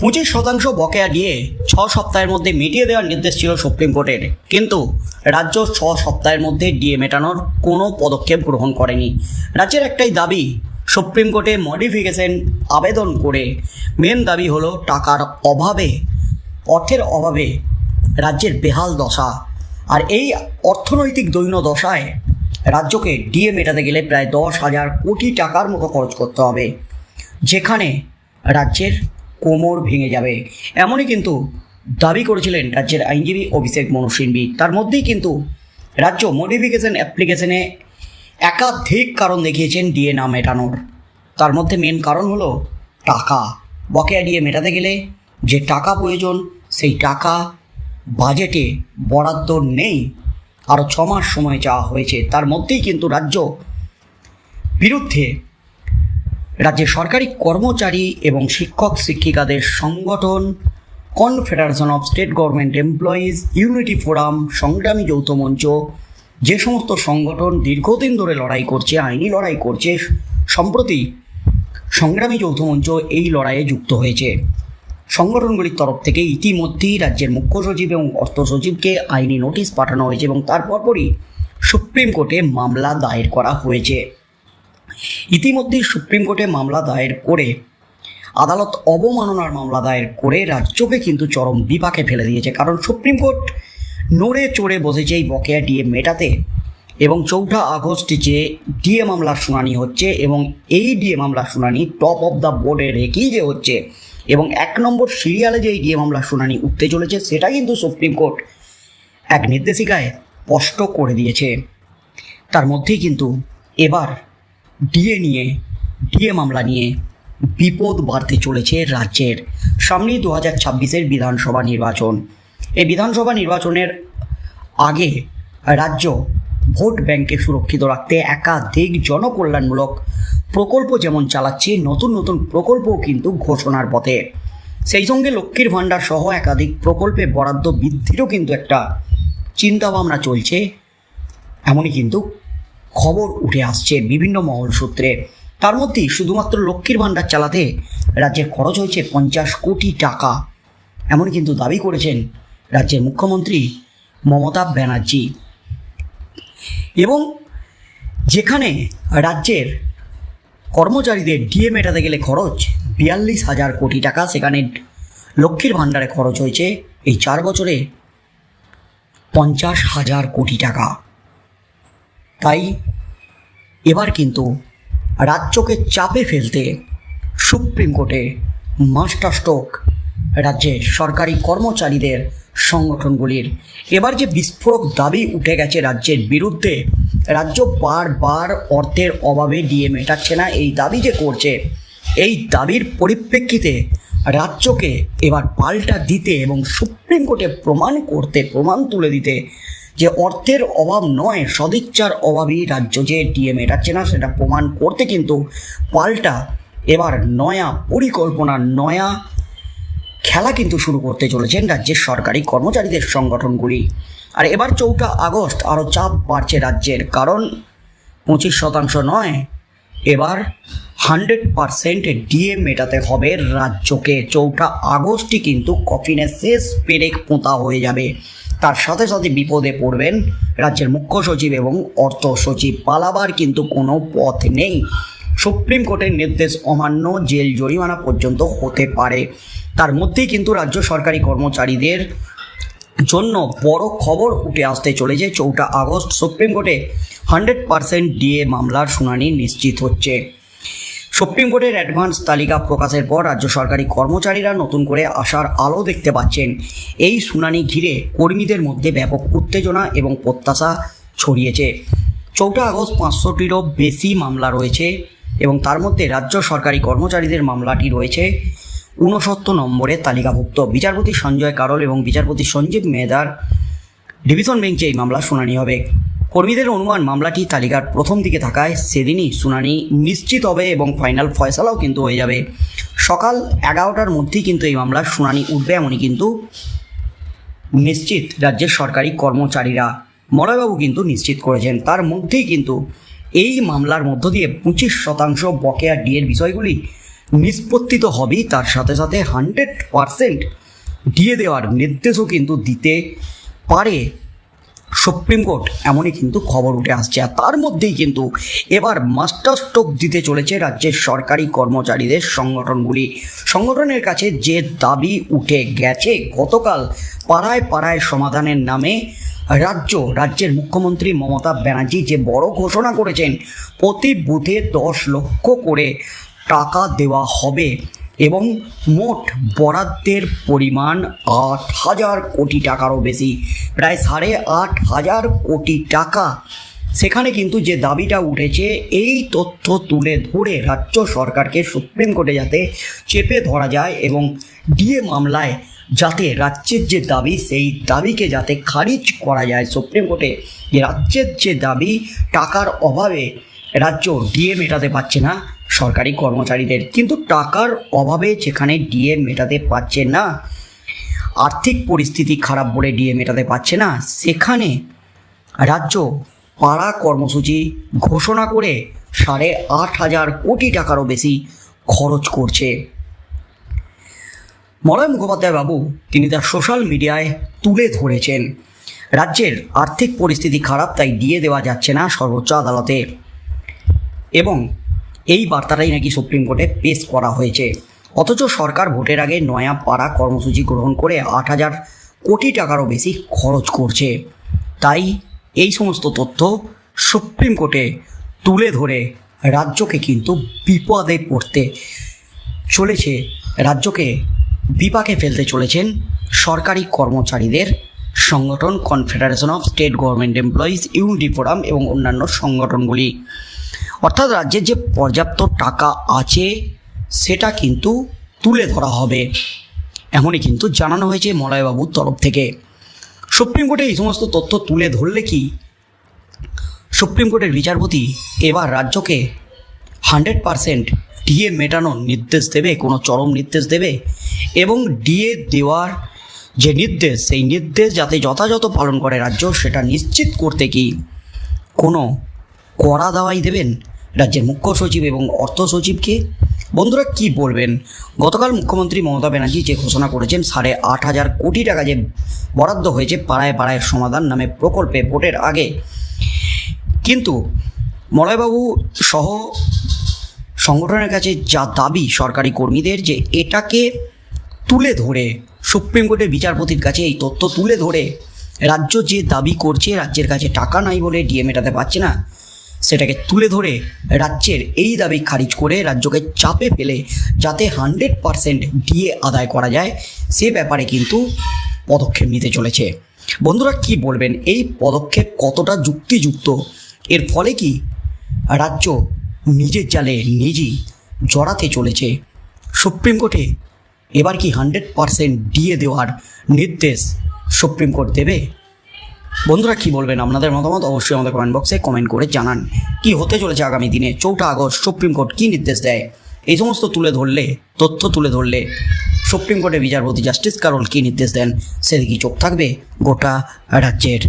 পঁচিশ শতাংশ বকেয়া দিয়ে ছ সপ্তাহের মধ্যে মিটিয়ে দেওয়ার নির্দেশ ছিল সুপ্রিম কোর্টের। কিন্তু রাজ্য ছ সপ্তাহের মধ্যে ডিএ মেটানোর কোনো পদক্ষেপ গ্রহণ করেনি। রাজ্যের একটাই দাবি, সুপ্রিম কোর্টে মডিফিকেশন আবেদন করে মেন দাবি হলো টাকার অভাবে, অর্থের অভাবে রাজ্যের বেহাল দশা। আর এই অর্থনৈতিক দৈন্য দশায় রাজ্যকে ডিএ মেটাতে গেলে প্রায় দশ হাজার কোটি টাকার মতো খরচ করতে হবে। যেখানে রাজ্যের কোমর ভেঙে যাবে। এমনই কিন্তু দাবি করেছিলেন রাজ্যের আইনজীবী অভিষেক মনু সিংভি তার মধ্যেই কিন্তু রাজ্য মডিফিকেশন অ্যাপ্লিকেশনে একাধিক কারণ দেখিয়েছেন ডিএ না মেটানোর। তার মধ্যে মেন কারণ হলো টাকা। বকেয়া ডিএ মেটাতে গেলে যে টাকা প্রয়োজন, সেই টাকা বাজেটে বরাদ্দ নেই। আরও ছ মাস সময় চাওয়া হয়েছে। তার মধ্যেই কিন্তু রাজ্য বিরুদ্ধে রাজ্যের সরকারি কর্মচারী এবং শিক্ষক শিক্ষিকাদের সংগঠন confederation of state government employees unity forum সংগ্রামী যৌথ মঞ্চ, যে সমস্ত সংগঠন দীর্ঘদিন ধরে লড়াই করছে, আইনি লড়াই করছে, সম্প্রতি সংগ্রামী যৌথ মঞ্চ এই লড়াইয়ে যুক্ত হয়েছে। সংগঠনগুলির তরফ থেকে ইতিমধ্যেই রাজ্যের মুখ্য সচিব এবং অর্থ সচিবকে আইনি নোটিশ পাঠানো হয়েছে এবং তার পরপরই সুপ্রিম কোর্টে মামলা দায়ের করা হয়েছে। ইতিমধ্যেই সুপ্রিম কোর্টে মামলা দায়ের করে, আদালত অবমাননার মামলা দায়ের করে রাজ্যকে কিন্তু চরম বিপাকে ফেলে দিয়েছে। কারণ সুপ্রিম কোর্ট নড়ে চড়ে বসেছে এই বকেয়া ডিএ মেটাতে এবং চৌঠা আগস্ট যে ডিএ মামলার শুনানি হচ্ছে এবং এই ডিএ মামলার শুনানি টপ অফ দ্য বোর্ডে রেখেই যে হচ্ছে এবং এক নম্বর সিরিয়ালে যে এই ডিএ মামলার শুনানি উঠতে চলেছে সেটা কিন্তু সুপ্রিম কোর্ট এক নির্দেশিকায় স্পষ্ট করে দিয়েছে। তার মধ্যেই কিন্তু এবার ডিএ নিয়ে, ডিএ মামলা নিয়ে বিপদ বাড়তে চলেছে রাজ্যের সামনেই দু হাজার ছাব্বিশের বিধানসভা নির্বাচন। এই বিধানসভা নির্বাচনের আগে রাজ্য ভোট ব্যাংকে সুরক্ষিত রাখতে একাধিক জনকল্যাণমূলক প্রকল্প যেমন চালাচ্ছে, নতুন নতুন প্রকল্পও কিন্তু ঘোষণার পথে। সেই সঙ্গে লক্ষ্মীর ভাণ্ডার সহ একাধিক প্রকল্পে বরাদ্দ বৃদ্ধিরও কিন্তু একটা চিন্তাভাবনা চলছে। এমনই কিন্তু খবর উঠে আসছে বিভিন্ন মহল সূত্রে। তার মধ্যেই শুধুমাত্র লক্ষ্মীর ভাণ্ডার চালাতে রাজ্যের খরচ হয়েছে পঞ্চাশ কোটি টাকা। এমন কিন্তু দাবি করেছেন রাজ্যের মুখ্যমন্ত্রী মমতা ব্যানার্জি। এবং যেখানে রাজ্যের কর্মচারীদের ডিএ মেটাতে গেলে খরচ বিয়াল্লিশ হাজার কোটি টাকা, সেখানে লক্ষ্মীর ভাণ্ডারে খরচ হয়েছে এই চার বছরে পঞ্চাশ হাজার কোটি টাকা। তাই এবার কিন্তু রাজ্যকে চাপে ফেলতে সুপ্রিম কোর্টে মাস্টার স্ট্রোক রাজ্যে সরকারি কর্মচারীদের সংগঠনগুলির। এবার যে বিস্ফোরক দাবি উঠে গেছে রাজ্যের বিরুদ্ধে, রাজ্য বারবার অর্থের অভাবে ডিএ মেটাচ্ছে না। এই দাবি যে করছে, এই দাবির পরিপ্রেক্ষিতে রাজ্যকে এবার পাল্টা দিতে এবং সুপ্রিম কোর্টে প্রমাণ করতে, প্রমাণ তুলে দিতে যে অর্থের অভাব নয়, সদিচ্ছার অভাবই রাজ্য যে ডিএ মেটাচ্ছে না, সেটা প্রমাণ করতে কিন্তু পাল্টা এবার নয়া পরিকল্পনা, নয়া খেলা কিন্তু শুরু করতে চলেছেন রাজ্যের সরকারি কর্মচারীদের সংগঠনগুলি। আর এবার চৌঠা আগস্ট, আরও চাপ বাড়ছে রাজ্যের, কারণ পঁচিশ শতাংশ নয়, এবার হান্ড্রেড পারসেন্ট ডিএ মেটাতে হবে রাজ্যকে। চৌঠা আগস্টই কিন্তু কফিনে শেষ পেরেক পোঁতা হয়ে যাবে। তার সাথে সাথে বিপদে পড়বেন রাজ্যের মুখ্য সচিব এবং অর্থ সচিব পালাবার কিন্তু কোনো পথ নেই। সুপ্রিম কোর্টের নির্দেশ অমান্য জেল জরিমানা পর্যন্ত হতে পারে। তার মধ্যেই কিন্তু রাজ্য সরকারি কর্মচারীদের জন্য বড় খবর উঠে আসতে চলেছে। চৌঠা আগস্ট সুপ্রিম কোর্টে হান্ড্রেড পারসেন্ট ডিএ মামলার শুনানি নিশ্চিত হচ্ছে। সুপ্রিম কোর্টের অ্যাডভান্স তালিকা প্রকাশের পর রাজ্য সরকারি কর্মচারীরা নতুন করে আসার আলো দেখতে পাচ্ছেন। এই শুনানি ঘিরে কর্মীদের মধ্যে ব্যাপক উত্তেজনা এবং প্রত্যাশা ছড়িয়েছে। চৌঠা আগস্ট পাঁচশোটিরও বেশি মামলা রয়েছে এবং তার মধ্যে রাজ্য সরকারি কর্মচারীদের মামলাটি রয়েছে। ঊনসত্তর নম্বরে তালিকাভুক্ত বিচারপতি সঞ্জয় কারল এবং বিচারপতি সঞ্জীব মেহদার ডিভিশন বেঞ্চে এই মামলা শুনানি হবে। কর্মীদের অনুমান মামলাটি তালিকার প্রথম দিকে থাকায় সেদিনই শুনানি নিশ্চিত হবে এবং ফাইনাল ফয়সালাও কিন্তু হয়ে যাবে। সকাল এগারোটার মধ্যেই কিন্তু এই মামলার শুনানি উঠবে এমনই কিন্তু নিশ্চিত রাজ্যের সরকারি কর্মচারীরা। মলয়বাবু কিন্তু নিশ্চিত করেছেন। তার মধ্যেই কিন্তু এই মামলার মধ্য দিয়ে পঁচিশ শতাংশ বকেয়া ডিএর বিষয়গুলি নিষ্পত্তি তো হবেই। তার সাথে সাথে হান্ড্রেড পারসেন্ট দিয়ে দেওয়ার নির্দেশও কিন্তু দিতে পারে সুপ্রিম কোর্ট এমনই কিন্তু খবর উঠে আসছে। আর তার মধ্যেই কিন্তু এবার মাস্টার স্ট্রোক দিতে চলেছে রাজ্যের সরকারি কর্মচারীদের সংগঠনগুলি। সংগঠনের কাছে যে দাবি উঠে গেছে, গতকাল পাড়ায় পাড়ায় সমাধানের নামে রাজ্য, রাজ্যের মুখ্যমন্ত্রী মমতা ব্যানার্জি যে বড় ঘোষণা করেছেন, প্রতি বুথে দশ লক্ষ করে টাকা দেওয়া হবে। এবং মোট বরাদ্দের পরিমাণ আট হাজার কোটি টাকারও বেশি। প্রায় সাড়ে আট হাজার কোটি টাকা। সেখানে কিন্তু যে দাবিটা উঠেছে, এই তথ্য তুলে ধরে রাজ্য সরকারকে সুপ্রিম কোর্টে যাতে চেপে ধরা যায় এবং ডিএ মামলায় যাতে রাজ্যের যে দাবি, সেই দাবিকে যাতে খারিজ করা যায় সুপ্রিম কোর্টে। যে রাজ্যের যে দাবি, টাকার অভাবে রাজ্য ডিএ মেটাতে পারছে না। সরকারি কর্মচারীদের। কিন্তু টাকার অভাবে যেখানে ডিএ মেটাতে পারছে না, আর্থিক পরিস্থিতি খারাপ বলে ডিএ মেটাতে পারছে না, সেখানে রাজ্য পাড়া কর্মসূচি ঘোষণা করে সাড়ে আট হাজার কোটি টাকারও বেশি খরচ করছে। মলয় মুখোপাধ্যায় বাবু, তিনি তার সোশ্যাল মিডিয়ায় তুলে ধরেছেন, রাজ্যের আর্থিক পরিস্থিতি খারাপ, তাই দিয়ে দেওয়া যাচ্ছে না সর্বোচ্চ আদালতে। এবং এই বার্তাটাই নাকি সুপ্রিম কোর্টে পেশ করা হয়েছে। অথচ সরকার ভোটের আগে নয়া পাড়া কর্মসূচি গ্রহণ করে আট হাজার কোটি টাকারও বেশি খরচ করছে। তাই এই সমস্ত তথ্য সুপ্রিম কোর্টে তুলে ধরে রাজ্যকে কিন্তু বিপদে পড়তে চলেছে। রাজ্যকে বিপাকে ফেলতে চলেছেন সরকারি কর্মচারীদের সংগঠন confederation of state government employees unity forum এবং অন্যান্য সংগঠনগুলি। অর্থাৎ রাজ্যের যে পর্যাপ্ত টাকা আছে, সেটা কিন্তু তুলে ধরা হবে। এমনই কিন্তু জানানো হয়েছে মলয়বাবুর তরফ থেকে। সুপ্রিম কোর্টে এই সমস্ত তথ্য তুলে ধরলে কি? সুপ্রিম কোর্টের বিচারপতি এবার রাজ্যকে হান্ড্রেড পারসেন্ট ডিএ মেটানোর নির্দেশ দেবে, কোনো চরম নির্দেশ দেবে, এবং ডিএ দেওয়ার যে নির্দেশ, সেই নির্দেশ যাতে যথাযথ পালন করে রাজ্য, সেটা নিশ্চিত করতে কি কোনো কড়া দাওয়াই দেবেন রাজ্যের মুখ্য সচিব এবং অর্থ সচিবকে। বন্ধুরা, কি বলবেন? গতকাল মুখ্যমন্ত্রী মমতা ব্যানার্জি যে ঘোষণা করেছেন, সাড়ে আট হাজার কোটি টাকা যে বরাদ্দ হয়েছে, পাড়ায় পাড়ায় সমাধান নামে প্রকল্পে ভোটের আগে। কিন্তু মলয়বাবু সহ সংগঠনের কাছে যা দাবি সরকারি কর্মীদের যে এটাকে তুলে ধরে, সুপ্রিম কোর্টের বিচারপতির কাছে এই তথ্য তুলে ধরে, রাজ্য যে দাবি করছে, রাজ্যের কাছে টাকা নাই বলে ডিএ মেটাতে পারছে না সেটাকে তুলে ধরে রাজ্যের এই দাবি খারিজ করে রাজ্যকে চাপে ফেলে যাতে হান্ড্রেড পারসেন্ট ডিএ আদায় করা যায়, সে ব্যাপারে কিন্তু পদক্ষেপ নিতে চলেছে। বন্ধুরা, কি বলবেন? এই পদক্ষেপ কতটা যুক্তিযুক্ত? এর ফলে কি রাজ্য নিজের জালে নিজেই জড়াতে চলেছে? সুপ্রিম কোর্টে এবার কি হান্ড্রেড পারসেন্ট ডিএ দেওয়ার নির্দেশ সুপ্রিম কোর্ট দেবে? বন্ধুরা, কি বলবেন? আপনাদের মতামত অবশ্যই আমাদের কমেন্ট বক্সে কমেন্ট করে জানান। কি হতে চলেছে আগামী দিনে? চৌঠা আগস্ট সুপ্রিম কোর্ট কী নির্দেশ দেয়? এই সমস্ত তুলে ধরলে, তথ্য তুলে ধরলে সুপ্রিম কোর্টের বিচারপতি জাস্টিস কারোল কী নির্দেশ দেন? সেদিকে চোখ থাকবে গোটা রাজ্যের।